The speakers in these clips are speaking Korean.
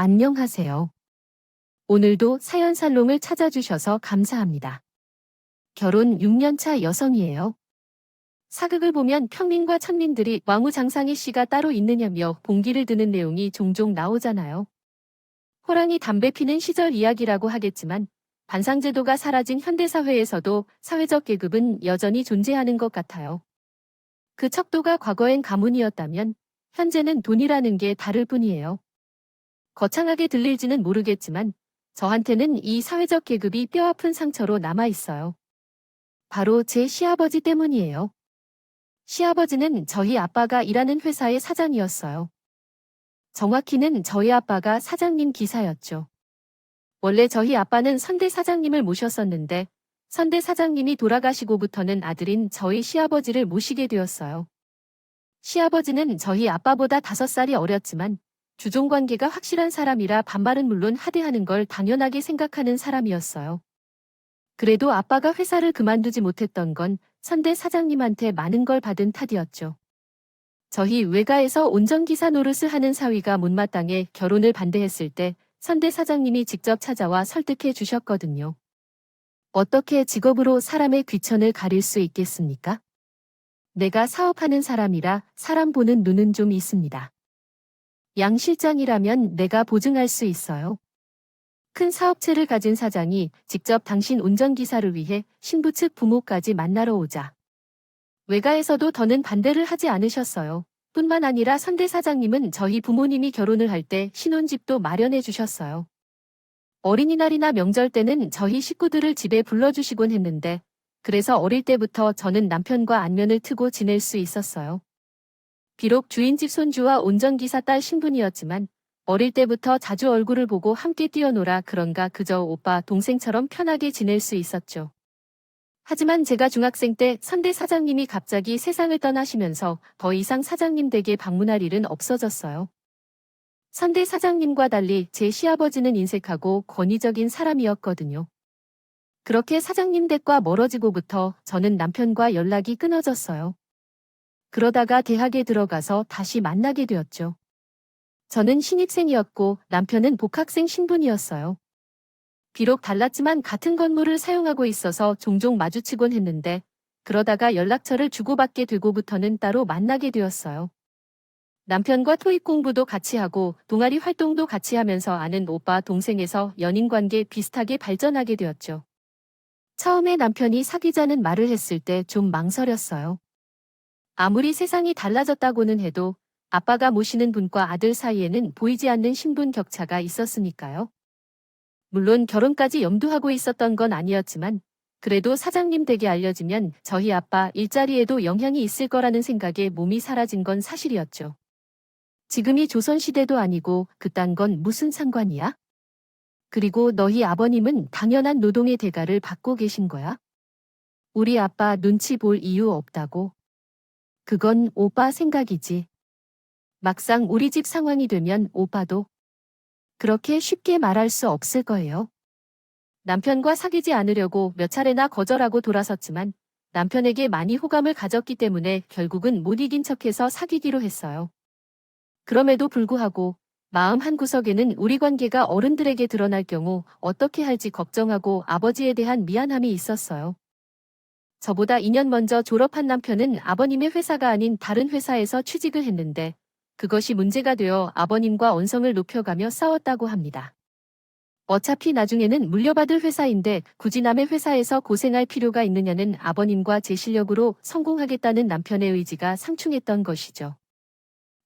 안녕하세요. 오늘도 사연살롱을 찾아주셔서 감사합니다. 결혼 6년차 여성이에요. 사극을 보면 평민과 천민들이 왕우장상의 씨가 따로 있느냐며 봉기를 드는 내용이 종종 나오잖아요. 호랑이 담배 피는 시절 이야기라고 하겠지만 반상제도가 사라진 현대사회에서도 사회적 계급은 여전히 존재하는 것 같아요. 그 척도가 과거엔 가문이었다면 현재는 돈이라는 게 다를 뿐이에요. 거창하게 들릴지는 모르겠지만 저한테는 이 사회적 계급이 뼈아픈 상처로 남아 있어요. 바로 제 시아버지 때문이에요. 시아버지는 저희 아빠가 일하는 회사의 사장이었어요. 정확히는 저희 아빠가 사장님 기사였죠. 원래 저희 아빠는 선대 사장님을 모셨었는데 선대 사장님이 돌아가시고부터는 아들인 저희 시아버지를 모시게 되었어요. 시아버지는 저희 아빠보다 다섯 살이 어렸지만 주종 관계가 확실한 사람이라 반발은 물론 하대하는 걸 당연하게 생각하는 사람이었어요. 그래도 아빠가 회사를 그만두지 못했던 건 선대 사장님한테 많은 걸 받은 탓이었죠. 저희 외가에서 운전기사 노릇을 하는 사위가 못마땅해 결혼을 반대했을 때 선대 사장님이 직접 찾아와 설득해 주셨거든요. 어떻게 직업으로 사람의 귀천을 가릴 수 있겠습니까? 내가 사업하는 사람이라 사람 보는 눈은 좀 있습니다. 양 실장이라면 내가 보증할 수 있어요. 큰 사업체를 가진 사장이 직접 당신 운전기사를 위해 신부 측 부모까지 만나러 오자. 외가에서도 더는 반대를 하지 않으셨어요. 뿐만 아니라 선대 사장님은 저희 부모님이 결혼을 할 때 신혼집도 마련해 주셨어요. 어린이날이나 명절 때는 저희 식구들을 집에 불러주시곤 했는데, 그래서 어릴 때부터 저는 남편과 안면을 트고 지낼 수 있었어요. 비록 주인집 손주와 운전기사 딸 신분이었지만, 어릴 때부터 자주 얼굴을 보고 함께 뛰어놀아 그런가 그저 오빠 동생처럼 편하게 지낼 수 있었죠. 하지만 제가 중학생 때 선대 사장님이 갑자기 세상을 떠나시면서 더 이상 사장님 댁에 방문할 일은 없어졌어요. 선대 사장님과 달리 제 시아버지는 인색하고 권위적인 사람이었거든요. 그렇게 사장님 댁과 멀어지고부터 저는 남편과 연락이 끊어졌어요. 그러다가 대학에 들어가서 다시 만나게 되었죠. 저는 신입생이었고 남편은 복학생 신분이었어요. 비록 달랐지만 같은 건물을 사용하고 있어서 종종 마주치곤 했는데 그러다가 연락처를 주고받게 되고부터는 따로 만나게 되었어요. 남편과 토익 공부도 같이 하고 동아리 활동도 같이 하면서 아는 오빠 동생에서 연인 관계 비슷하게 발전하게 되었죠. 처음에 남편이 사귀자는 말을 했을 때 좀 망설였어요. 아무리 세상이 달라졌다고는 해도 아빠가 모시는 분과 아들 사이에는 보이지 않는 신분 격차가 있었으니까요. 물론 결혼까지 염두하고 있었던 건 아니었지만 그래도 사장님 댁에 알려지면 저희 아빠 일자리에도 영향이 있을 거라는 생각에 몸이 사라진 건 사실이었죠. 지금이 조선시대도 아니고 그딴 건 무슨 상관이야? 그리고 너희 아버님은 당연한 노동의 대가를 받고 계신 거야? 우리 아빠 눈치 볼 이유 없다고. 그건 오빠 생각이지. 막상 우리 집 상황이 되면 오빠도 그렇게 쉽게 말할 수 없을 거예요. 남편과 사귀지 않으려고 몇 차례나 거절하고 돌아섰지만 남편에게 많이 호감을 가졌기 때문에 결국은 못 이긴 척해서 사귀기로 했어요. 그럼에도 불구하고 마음 한구석에는 우리 관계가 어른들에게 드러날 경우 어떻게 할지 걱정하고 아버지에 대한 미안함이 있었어요. 저보다 2년 먼저 졸업한 남편은 아버님의 회사가 아닌 다른 회사에서 취직을 했는데 그것이 문제가 되어 아버님과 언성을 높여가며 싸웠다고 합니다. 어차피 나중에는 물려받을 회사인데 굳이 남의 회사에서 고생할 필요가 있느냐는 아버님과 제 실력으로 성공하겠다는 남편의 의지가 상충했던 것이죠.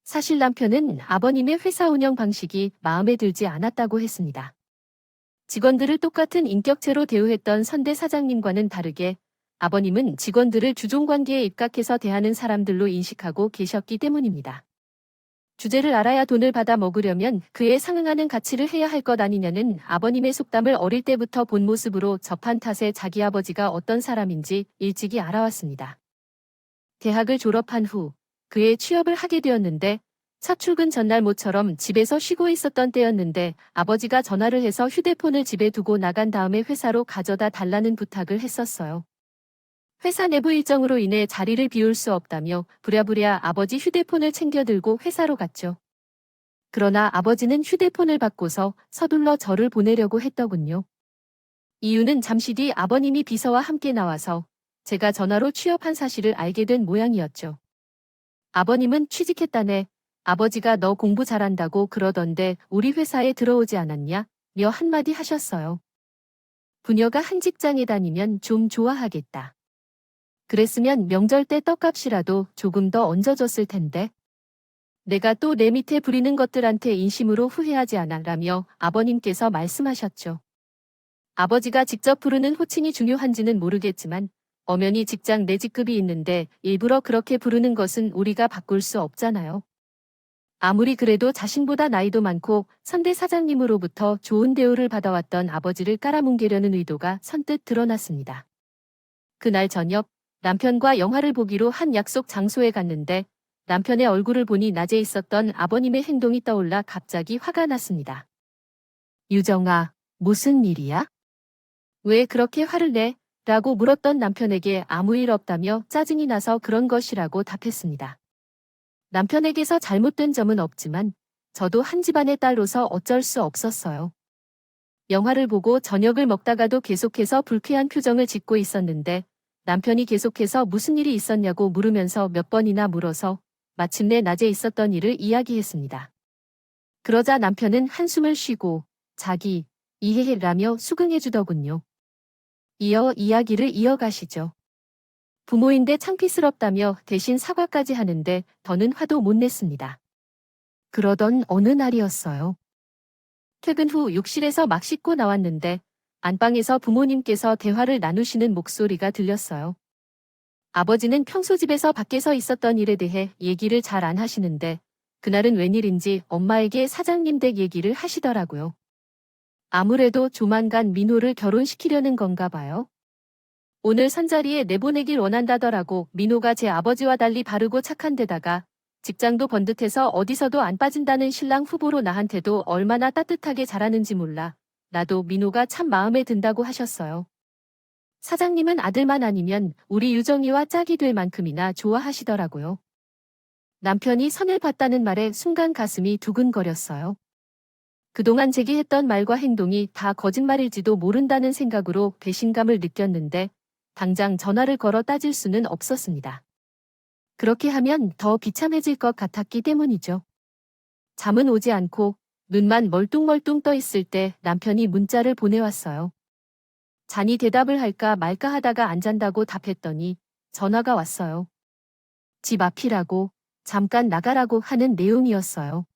사실 남편은 아버님의 회사 운영 방식이 마음에 들지 않았다고 했습니다. 직원들을 똑같은 인격체로 대우했던 선대 사장님과는 다르게 아버님은 직원들을 주종관계에 입각해서 대하는 사람들로 인식하고 계셨기 때문입니다. 주제를 알아야 돈을 받아 먹으려면 그에 상응하는 가치를 해야 할 것 아니냐는 아버님의 속담을 어릴 때부터 본 모습으로 접한 탓에 자기 아버지가 어떤 사람인지 일찍이 알아왔습니다. 대학을 졸업한 후 그의 취업을 하게 되었는데 첫 출근 전날 모처럼 집에서 쉬고 있었던 때였는데 아버지가 전화를 해서 휴대폰을 집에 두고 나간 다음에 회사로 가져다 달라는 부탁을 했었어요. 회사 내부 일정으로 인해 자리를 비울 수 없다며 부랴부랴 아버지 휴대폰을 챙겨 들고 회사로 갔죠. 그러나 아버지는 휴대폰을 받고서 서둘러 저를 보내려고 했더군요. 이유는 잠시 뒤 아버님이 비서와 함께 나와서 제가 전화로 취업한 사실을 알게 된 모양이었죠. 아버님은 취직했다네. 아버지가 너 공부 잘한다고 그러던데 우리 회사에 들어오지 않았냐? 며 한마디 하셨어요. 부녀가 한 직장에 다니면 좀 좋아하겠다. 그랬으면 명절 때 떡값이라도 조금 더 얹어줬을 텐데. 내가 또 내 밑에 부리는 것들한테 인심으로 후회하지 않아 라며 아버님께서 말씀하셨죠. 아버지가 직접 부르는 호칭이 중요한지는 모르겠지만 엄연히 직장 내 직급이 있는데 일부러 그렇게 부르는 것은 우리가 바꿀 수 없잖아요. 아무리 그래도 자신보다 나이도 많고 선대 사장님으로부터 좋은 대우를 받아왔던 아버지를 깔아뭉개려는 의도가 선뜻 드러났습니다. 그날 저녁 남편과 영화를 보기로 한 약속 장소에 갔는데 남편의 얼굴을 보니 낮에 있었던 아버님의 행동이 떠올라 갑자기 화가 났습니다. 유정아, 무슨 일이야? 왜 그렇게 화를 내? 라고 물었던 남편에게 아무 일 없다며 짜증이 나서 그런 것이라고 답했습니다. 남편에게서 잘못된 점은 없지만 저도 한 집안의 딸로서 어쩔 수 없었어요. 영화를 보고 저녁을 먹다가도 계속해서 불쾌한 표정을 짓고 있었는데 남편이 계속해서 무슨 일이 있었냐고 물으면서 몇 번이나 물어서 마침내 낮에 있었던 일을 이야기했습니다. 그러자 남편은 한숨을 쉬고 자기 이해해라며 수긍해주더군요. 이어 이야기를 이어가시죠. 부모인데 창피스럽다며 대신 사과까지 하는데 더는 화도 못 냈습니다. 그러던 어느 날이었어요. 퇴근 후 욕실에서 막 씻고 나왔는데 안방에서 부모님께서 대화를 나누시는 목소리가 들렸어요. 아버지는 평소 집에서 밖에서 있었던 일에 대해 얘기를 잘 안 하시는데 그날은 웬일인지 엄마에게 사장님 댁 얘기를 하시더라고요. 아무래도 조만간 민호를 결혼시키려는 건가 봐요. 오늘 선자리에 내보내길 원한다더라고 민호가 제 아버지와 달리 바르고 착한 데다가 직장도 번듯해서 어디서도 안 빠진다는 신랑 후보로 나한테도 얼마나 따뜻하게 잘하는지 몰라. 나도 민호가 참 마음에 든다고 하셨어요. 사장님은 아들만 아니면 우리 유정이와 짝이 될 만큼이나 좋아하시더라고요. 남편이 선을 봤다는 말에 순간 가슴이 두근거렸어요. 그동안 제게 했던 말과 행동이 다 거짓말일지도 모른다는 생각으로 배신감을 느꼈는데 당장 전화를 걸어 따질 수는 없었습니다. 그렇게 하면 더 비참해질 것 같았기 때문이죠. 잠은 오지 않고 눈만 멀뚱멀뚱 떠 있을 때 남편이 문자를 보내왔어요. 잔이 대답을 할까 말까 하다가 안 잔다고 답했더니 전화가 왔어요. 집 앞이라고 잠깐 나가라고 하는 내용이었어요.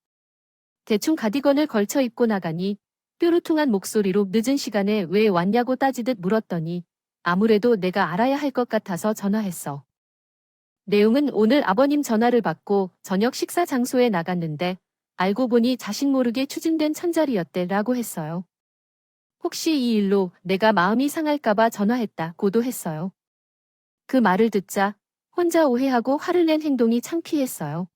대충 가디건을 걸쳐 입고 나가니 뾰루퉁한 목소리로 늦은 시간에 왜 왔냐고 따지듯 물었더니 아무래도 내가 알아야 할 것 같아서 전화했어. 내용은 오늘 아버님 전화를 받고 저녁 식사 장소에 나갔는데 알고 보니 자신 모르게 추진된 천자리였대 라고 했어요. 혹시 이 일로 내가 마음이 상할까봐 전화했다 고도 했어요. 그 말을 듣자 혼자 오해하고 화를 낸 행동이 창피했어요.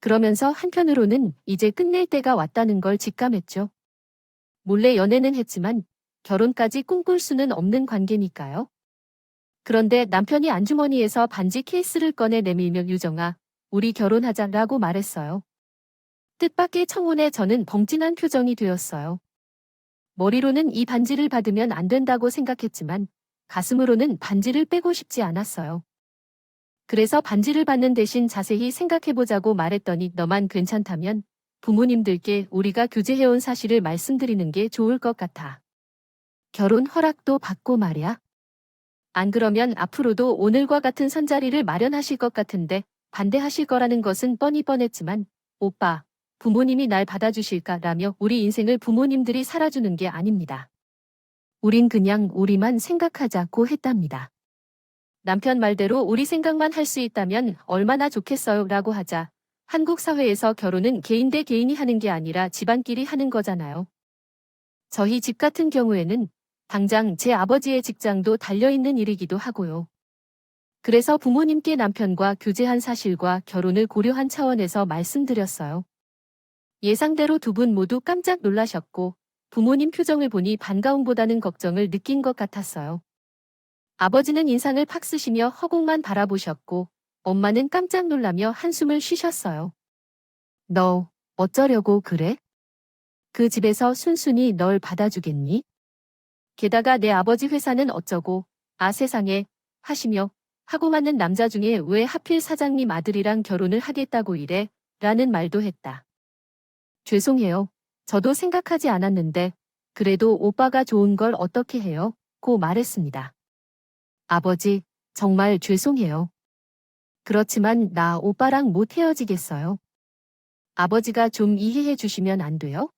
그러면서 한편으로는 이제 끝낼 때가 왔다는 걸 직감했죠. 몰래 연애는 했지만 결혼까지 꿈꿀 수는 없는 관계니까요. 그런데 남편이 안주머니에서 반지 케이스를 꺼내 내밀며 유정아, 우리 결혼하자라고 말했어요. 뜻밖의 청혼에 저는 벙찐한 표정이 되었어요. 머리로는 이 반지를 받으면 안 된다고 생각했지만 가슴으로는 반지를 빼고 싶지 않았어요. 그래서 반지를 받는 대신 자세히 생각해보자고 말했더니 너만 괜찮다면 부모님들께 우리가 교제해온 사실을 말씀드리는 게 좋을 것 같아. 결혼 허락도 받고 말이야. 안 그러면 앞으로도 오늘과 같은 선자리를 마련하실 것 같은데 반대하실 거라는 것은 뻔히 뻔했지만 오빠, 부모님이 날 받아주실까 라며 우리 인생을 부모님들이 살아주는 게 아닙니다. 우린 그냥 우리만 생각하자고 했답니다. 남편 말대로 우리 생각만 할 수 있다면 얼마나 좋겠어요 라고 하자 한국 사회에서 결혼은 개인 대 개인이 하는 게 아니라 집안끼리 하는 거잖아요. 저희 집 같은 경우에는 당장 제 아버지의 직장도 달려있는 일이기도 하고요. 그래서 부모님께 남편과 교제한 사실과 결혼을 고려한 차원에서 말씀드렸어요. 예상대로 두 분 모두 깜짝 놀라셨고 부모님 표정을 보니 반가움보다는 걱정을 느낀 것 같았어요. 아버지는 인상을 팍 쓰시며 허공만 바라보셨고 엄마는 깜짝 놀라며 한숨을 쉬셨어요. 너 어쩌려고 그래? 그 집에서 순순히 널 받아주겠니? 게다가 내 아버지 회사는 어쩌고, 아 세상에, 하시며, 하고 맞는 남자 중에 왜 하필 사장님 아들이랑 결혼을 하겠다고 이래? 라는 말도 했다. 죄송해요. 저도 생각하지 않았는데, 그래도 오빠가 좋은 걸 어떻게 해요? 고 말했습니다. 아버지, 정말 죄송해요. 그렇지만 나 오빠랑 못 헤어지겠어요. 아버지가 좀 이해해 주시면 안 돼요?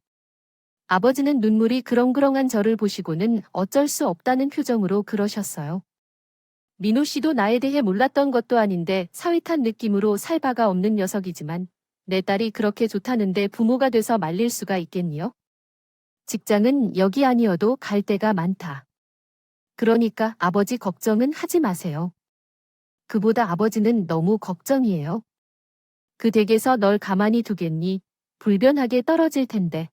아버지는 눈물이 그렁그렁한 저를 보시고는 어쩔 수 없다는 표정으로 그러셨어요. 민호 씨도 나에 대해 몰랐던 것도 아닌데 사위탄 느낌으로 살바가 없는 녀석이지만 내 딸이 그렇게 좋다는데 부모가 돼서 말릴 수가 있겠니요? 직장은 여기 아니어도 갈 데가 많다. 그러니까 아버지 걱정은 하지 마세요. 그보다 아버지는 너무 걱정이에요. 그 댁에서 널 가만히 두겠니? 불변하게 떨어질 텐데.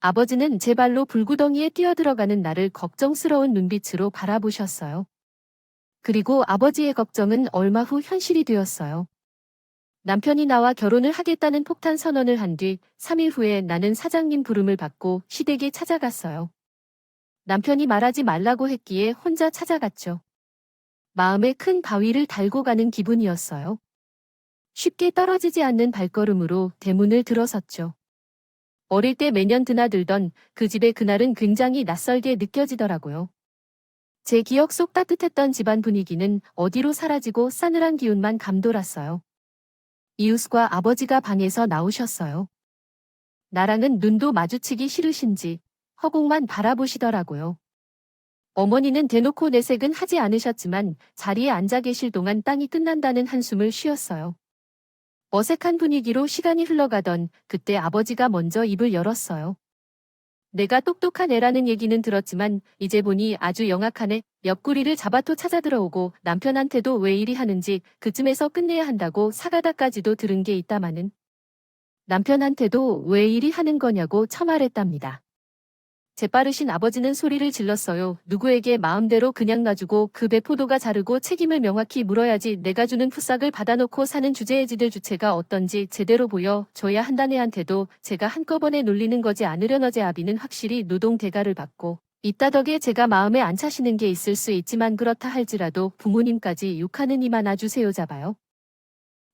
아버지는 제 발로 불구덩이에 뛰어들어가는 나를 걱정스러운 눈빛으로 바라보셨어요. 그리고 아버지의 걱정은 얼마 후 현실이 되었어요. 남편이 나와 결혼을 하겠다는 폭탄 선언을 한 뒤 3일 후에 나는 사장님 부름을 받고 시댁에 찾아갔어요. 남편이 말하지 말라고 했기에 혼자 찾아갔죠. 마음에 큰 바위를 달고 가는 기분이었어요. 쉽게 떨어지지 않는 발걸음으로 대문을 들어섰죠. 어릴 때 매년 드나들던 그 집의 그날은 굉장히 낯설게 느껴지더라고요. 제 기억 속 따뜻했던 집안 분위기는 어디로 사라지고 싸늘한 기운만 감돌았어요. 이웃과 아버지가 방에서 나오셨어요. 나랑은 눈도 마주치기 싫으신지 허공만 바라보시더라고요. 어머니는 대놓고 내색은 하지 않으셨지만 자리에 앉아 계실 동안 땅이 끝난다는 한숨을 쉬었어요. 어색한 분위기로 시간이 흘러가던 그때 아버지가 먼저 입을 열었어요. 내가 똑똑한 애라는 얘기는 들었지만 이제 보니 아주 영악하네. 옆구리를 잡아토 찾아 들어오고 남편한테도 왜 이리 하는지 그쯤에서 끝내야 한다고 사가다까지도 들은 게 있다마는. 남편한테도 왜 이리 하는 거냐고 처말했답니다. 재빠르신 아버지는 소리를 질렀어요. 누구에게 마음대로 그냥 놔주고 그 배포도가 자르고 책임을 명확히 물어야지 내가 주는 푸싹을 받아놓고 사는 주제의 지들 주체가 어떤지 제대로 보여 줘야 한다는 애한테도 제가 한꺼번에 놀리는 거지 않으려는 어제 아비는 확실히 노동 대가를 받고 이따 덕에 제가 마음에 안 차시는 게 있을 수 있지만 그렇다 할지라도 부모님까지 욕하는 이만 아주세요 잡아요.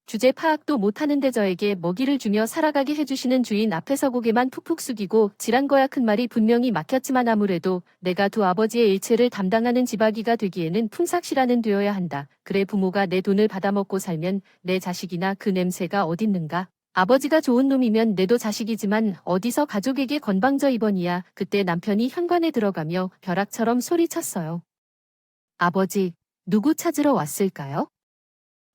주제 파악도 못하는데 저에게 먹이를 주며 살아가게 해주시는 주인 앞에서 고개만 푹푹 숙이고 지란 거야 큰 말이 분명히 막혔지만 아무래도 내가 두 아버지의 일체를 담당하는 지바기가 되기에는 품삯이라는 되어야 한다. 그래 부모가 내 돈을 받아먹고 살면 내 자식이나 그 냄새가 어딨는가. 아버지가 좋은 놈이면 내도 자식이지만 어디서 가족에게 건방져 입원이야. 그때 남편이 현관에 들어가며 벼락처럼 소리쳤어요. 아버지, 누구 찾으러 왔을까요?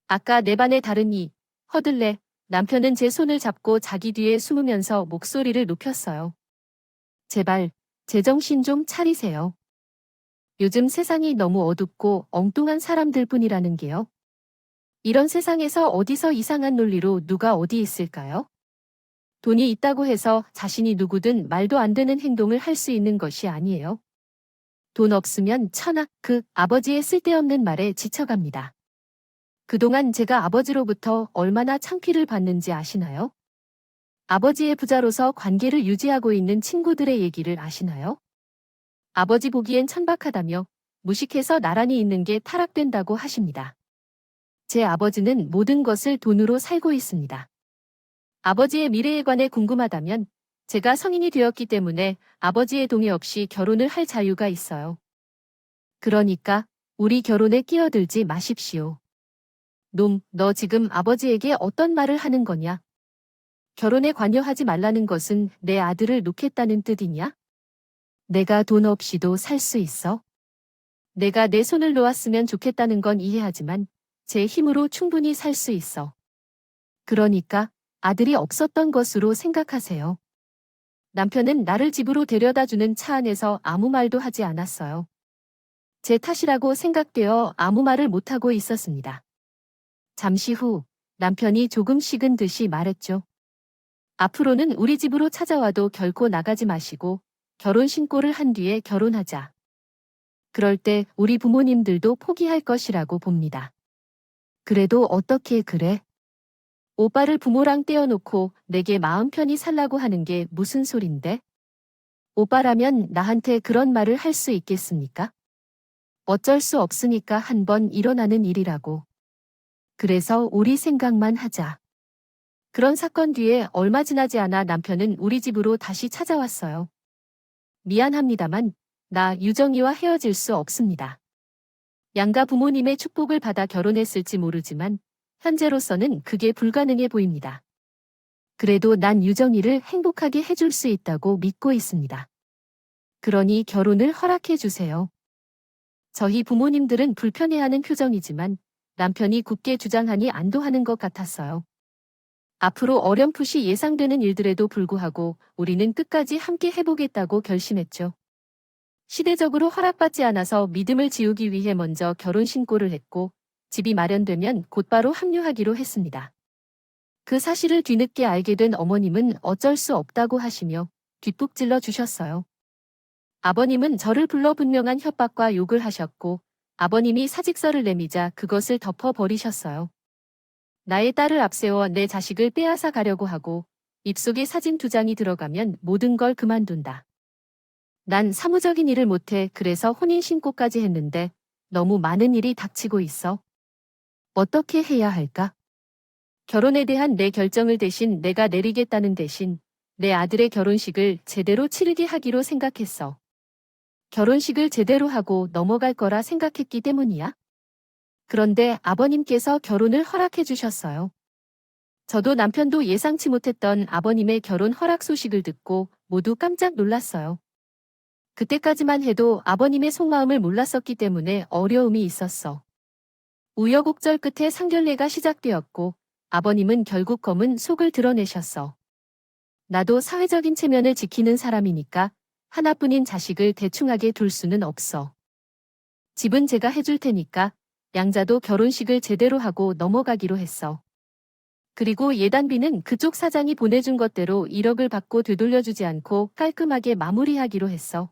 아까 내 반에 다르니 허들레 남편은 제 손을 잡고 자기 뒤에 숨으면서 목소리를 높였어요. 제발 제정신 좀 차리세요. 요즘 세상이 너무 어둡고 엉뚱한 사람들 뿐이라는 게요. 이런 세상에서 어디서 이상한 논리로 누가 어디 있을까요? 돈이 있다고 해서 자신이 누구든 말도 안 되는 행동을 할 수 있는 것이 아니에요. 돈 없으면 천하 그 아버지의 쓸데없는 말에 지쳐갑니다. 그동안 제가 아버지로부터 얼마나 창피를 받는지 아시나요? 아버지의 부자로서 관계를 유지하고 있는 친구들의 얘기를 아시나요? 아버지 보기엔 천박하다며 무식해서 나란히 있는 게 타락된다고 하십니다. 제 아버지는 모든 것을 돈으로 살고 있습니다. 아버지의 미래에 관해 궁금하다면 제가 성인이 되었기 때문에 아버지의 동의 없이 결혼을 할 자유가 있어요. 그러니까 우리 결혼에 끼어들지 마십시오. 놈, 너 지금 아버지에게 어떤 말을 하는 거냐? 결혼에 관여하지 말라는 것은 내 아들을 놓겠다는 뜻이냐? 내가 돈 없이도 살 수 있어? 내가 내 손을 놓았으면 좋겠다는 건 이해하지만 제 힘으로 충분히 살 수 있어. 그러니까 아들이 없었던 것으로 생각하세요. 남편은 나를 집으로 데려다 주는 차 안에서 아무 말도 하지 않았어요. 제 탓이라고 생각되어 아무 말을 못하고 있었습니다. 잠시 후 남편이 조금 식은 듯이 말했죠. 앞으로는 우리 집으로 찾아와도 결코 나가지 마시고 결혼 신고를 한 뒤에 결혼하자. 그럴 때 우리 부모님들도 포기할 것이라고 봅니다. 그래도 어떻게 그래? 오빠를 부모랑 떼어놓고 내게 마음 편히 살라고 하는 게 무슨 소린데? 오빠라면 나한테 그런 말을 할 수 있겠습니까? 어쩔 수 없으니까 한 번 일어나는 일이라고. 그래서 우리 생각만 하자. 그런 사건 뒤에 얼마 지나지 않아 남편은 우리 집으로 다시 찾아왔어요. 미안합니다만 나 유정이와 헤어질 수 없습니다. 양가 부모님의 축복을 받아 결혼했을지 모르지만 현재로서는 그게 불가능해 보입니다. 그래도 난 유정이를 행복하게 해줄 수 있다고 믿고 있습니다. 그러니 결혼을 허락해 주세요. 저희 부모님들은 불편해하는 표정이지만 남편이 굳게 주장하니 안도하는 것 같았어요. 앞으로 어렴풋이 예상되는 일들에도 불구하고 우리는 끝까지 함께 해보겠다고 결심했죠. 시대적으로 허락받지 않아서 믿음을 지우기 위해 먼저 결혼 신고를 했고 집이 마련되면 곧바로 합류하기로 했습니다. 그 사실을 뒤늦게 알게 된 어머님은 어쩔 수 없다고 하시며 뒷북질러 주셨어요. 아버님은 저를 불러 분명한 협박과 욕을 하셨고 아버님이 사직서를 내미자 그것을 덮어버리셨어요. 나의 딸을 앞세워 내 자식을 빼앗아 가려고 하고 입속에 사진 두 장이 들어가면 모든 걸 그만둔다. 난 사무적인 일을 못해 그래서 혼인신고까지 했는데 너무 많은 일이 닥치고 있어. 어떻게 해야 할까? 결혼에 대한 내 결정을 대신 내가 내리겠다는 대신 내 아들의 결혼식을 제대로 치르게 하기로 생각했어. 결혼식을 제대로 하고 넘어갈 거라 생각했기 때문이야. 그런데 아버님께서 결혼을 허락해 주셨어요. 저도 남편도 예상치 못했던 아버님의 결혼 허락 소식을 듣고 모두 깜짝 놀랐어요. 그때까지만 해도 아버님의 속마음을 몰랐었기 때문에 어려움이 있었어. 우여곡절 끝에 상견례가 시작되었고 아버님은 결국 검은 속을 드러내셨어. 나도 사회적인 체면을 지키는 사람이니까 하나뿐인 자식을 대충하게 둘 수는 없어. 집은 제가 해줄 테니까 양자도 결혼식을 제대로 하고 넘어가기로 했어. 그리고 예단비는 그쪽 사장이 보내준 것대로 1억을 받고 되돌려주지 않고 깔끔하게 마무리하기로 했어.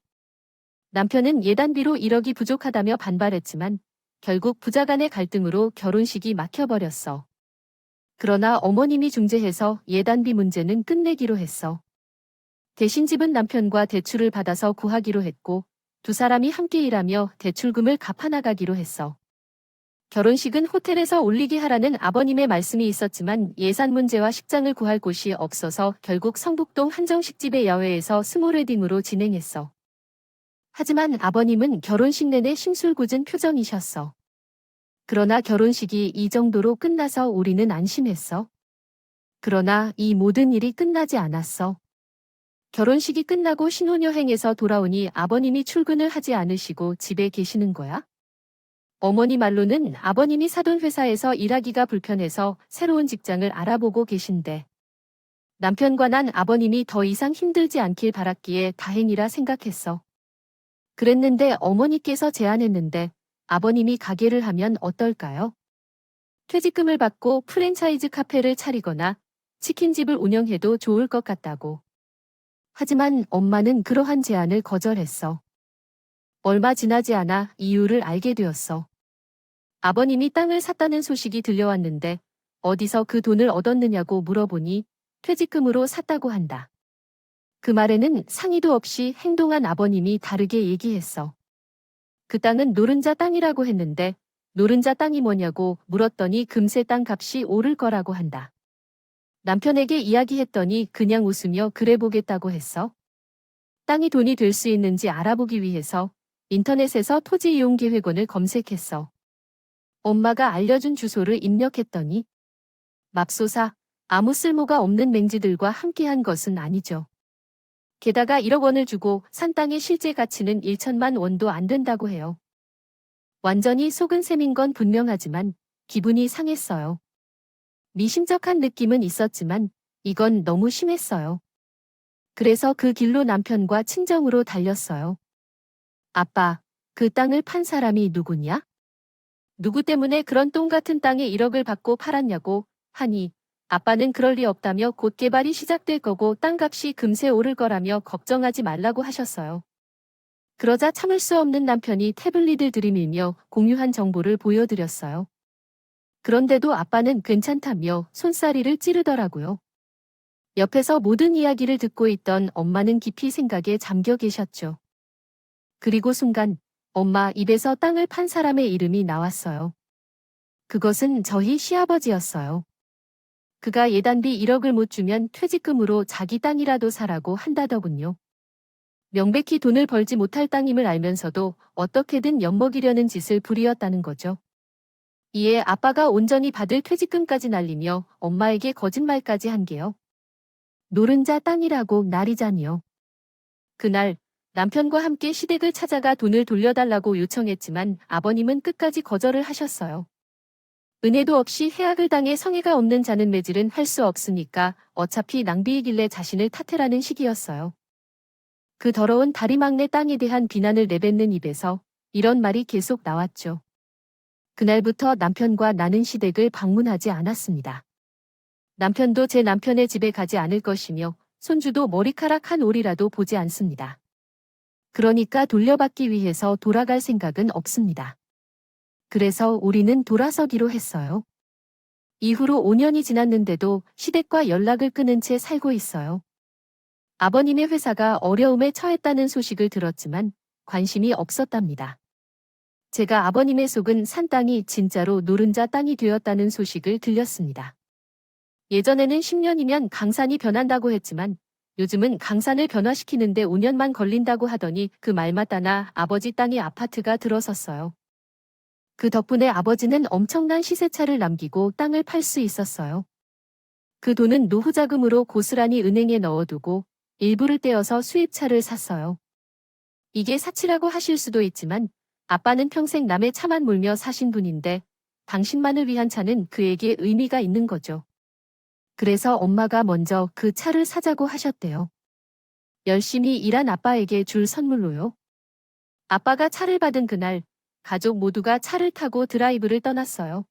남편은 예단비로 1억이 부족하다며 반발했지만 결국 부자 간의 갈등으로 결혼식이 막혀버렸어. 그러나 어머님이 중재해서 예단비 문제는 끝내기로 했어. 대신 집은 남편과 대출을 받아서 구하기로 했고 두 사람이 함께 일하며 대출금을 갚아나가기로 했어. 결혼식은 호텔에서 올리게 하라는 아버님의 말씀이 있었지만 예산 문제와 식장을 구할 곳이 없어서 결국 성북동 한정식집의 야외에서 스몰 웨딩으로 진행했어. 하지만 아버님은 결혼식 내내 심술궂은 표정이셨어. 그러나 결혼식이 이 정도로 끝나서 우리는 안심했어. 그러나 이 모든 일이 끝나지 않았어. 결혼식이 끝나고 신혼여행에서 돌아오니 아버님이 출근을 하지 않으시고 집에 계시는 거야? 어머니 말로는 아버님이 사돈 회사에서 일하기가 불편해서 새로운 직장을 알아보고 계신데 남편과 난 아버님이 더 이상 힘들지 않길 바랐기에 다행이라 생각했어. 그랬는데 어머니께서 제안했는데 아버님이 가게를 하면 어떨까요? 퇴직금을 받고 프랜차이즈 카페를 차리거나 치킨집을 운영해도 좋을 것 같다고. 하지만 엄마는 그러한 제안을 거절했어. 얼마 지나지 않아 이유를 알게 되었어. 아버님이 땅을 샀다는 소식이 들려왔는데 어디서 그 돈을 얻었느냐고 물어보니 퇴직금으로 샀다고 한다. 그 말에는 상의도 없이 행동한 아버님이 다르게 얘기했어. 그 땅은 노른자 땅이라고 했는데 노른자 땅이 뭐냐고 물었더니 금세 땅 값이 오를 거라고 한다. 남편에게 이야기했더니 그냥 웃으며 그래 보겠다고 했어. 땅이 돈이 될 수 있는지 알아보기 위해서 인터넷에서 토지 이용 계획원을 검색했어. 엄마가 알려준 주소를 입력했더니 맙소사 아무 쓸모가 없는 맹지들과 함께한 것은 아니죠. 게다가 1억 원을 주고 산 땅의 실제 가치는 1천만 원도 안 된다고 해요. 완전히 속은 셈인 건 분명하지만 기분이 상했어요. 미심쩍한 느낌은 있었지만 이건 너무 심했어요. 그래서 그 길로 남편과 친정으로 달렸어요. 아빠, 그 땅을 판 사람이 누구냐? 누구 때문에 그런 똥 같은 땅에 1억을 받고 팔았냐고 하니 아빠는 그럴 리 없다며 곧 개발이 시작될 거고 땅값이 금세 오를 거라며 걱정하지 말라고 하셨어요. 그러자 참을 수 없는 남편이 태블릿을 들이밀며 공유한 정보를 보여드렸어요. 그런데도 아빠는 괜찮다며 손사리를 찌르더라고요. 옆에서 모든 이야기를 듣고 있던 엄마는 깊이 생각에 잠겨 계셨죠. 그리고 순간 엄마 입에서 땅을 판 사람의 이름이 나왔어요. 그것은 저희 시아버지였어요. 그가 예단비 1억을 못 주면 퇴직금으로 자기 땅이라도 사라고 한다더군요. 명백히 돈을 벌지 못할 땅임을 알면서도 어떻게든 엿먹이려는 짓을 부리었다는 거죠. 이에 아빠가 온전히 받을 퇴직금까지 날리며 엄마에게 거짓말까지 한 게요. 노른자 땅이라고 나리자니요. 그날 남편과 함께 시댁을 찾아가 돈을 돌려달라고 요청했지만 아버님은 끝까지 거절을 하셨어요. 은혜도 없이 해악을 당해 성애가 없는 자는 매질은 할 수 없으니까 어차피 낭비이길래 자신을 탓해라는 식이었어요. 그 더러운 다리 막내 땅에 대한 비난을 내뱉는 입에서 이런 말이 계속 나왔죠. 그날부터 남편과 나는 시댁을 방문하지 않았습니다. 남편도 제 남편의 집에 가지 않을 것이며 손주도 머리카락 한 올이라도 보지 않습니다. 그러니까 돌려받기 위해서 돌아갈 생각은 없습니다. 그래서 우리는 돌아서기로 했어요. 이후로 5년이 지났는데도 시댁과 연락을 끊은 채 살고 있어요. 아버님의 회사가 어려움에 처했다는 소식을 들었지만 관심이 없었답니다. 제가 아버님의 속은 산 땅이 진짜로 노른자 땅이 되었다는 소식을 들렸습니다. 예전에는 10년이면 강산이 변한다고 했지만 요즘은 강산을 변화시키는데 5년만 걸린다고 하더니 그말 맞다나 아버지 땅에 아파트가 들어섰어요. 그 덕분에 아버지는 엄청난 시세차를 남기고 땅을 팔 수 있었어요. 그 돈은 노후 자금으로 고스란히 은행에 넣어두고 일부를 떼어서 수입차를 샀어요. 이게 사치라고 하실 수도 있지만 아빠는 평생 남의 차만 몰며 사신 분인데 당신만을 위한 차는 그에게 의미가 있는 거죠. 그래서 엄마가 먼저 그 차를 사자고 하셨대요. 열심히 일한 아빠에게 줄 선물로요. 아빠가 차를 받은 그날 가족 모두가 차를 타고 드라이브를 떠났어요.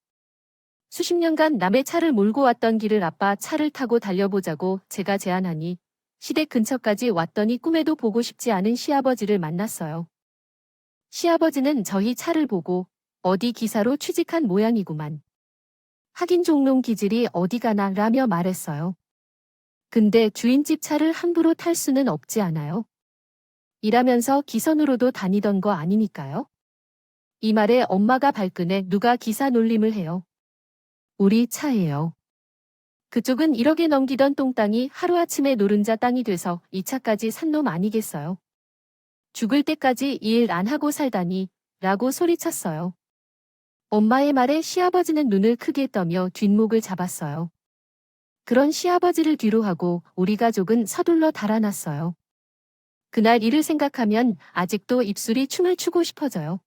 수십 년간 남의 차를 몰고 왔던 길을 아빠 차를 타고 달려보자고 제가 제안하니 시댁 근처까지 왔더니 꿈에도 보고 싶지 않은 시아버지를 만났어요. 시아버지는 저희 차를 보고 어디 기사로 취직한 모양이구만. 하긴 종농 기질이 어디 가나 라며 말했어요. 근데 주인집 차를 함부로 탈 수는 없지 않아요? 일하면서 기선으로도 다니던 거 아니니까요? 이 말에 엄마가 발끈해 누가 기사 놀림을 해요. 우리 차예요. 그쪽은 1억에 넘기던 똥땅이 하루아침에 노른자 땅이 돼서 이 차까지 산 놈 아니겠어요? 죽을 때까지 일안 하고 살다니 라고 소리쳤어요. 엄마의 말에 시아버지는 눈을 크게 떠며 뒷목을 잡았어요. 그런 시아버지를 뒤로 하고 우리 가족은 서둘러 달아났어요. 그날 일을 생각하면 아직도 입술이 춤을 추고 싶어져요.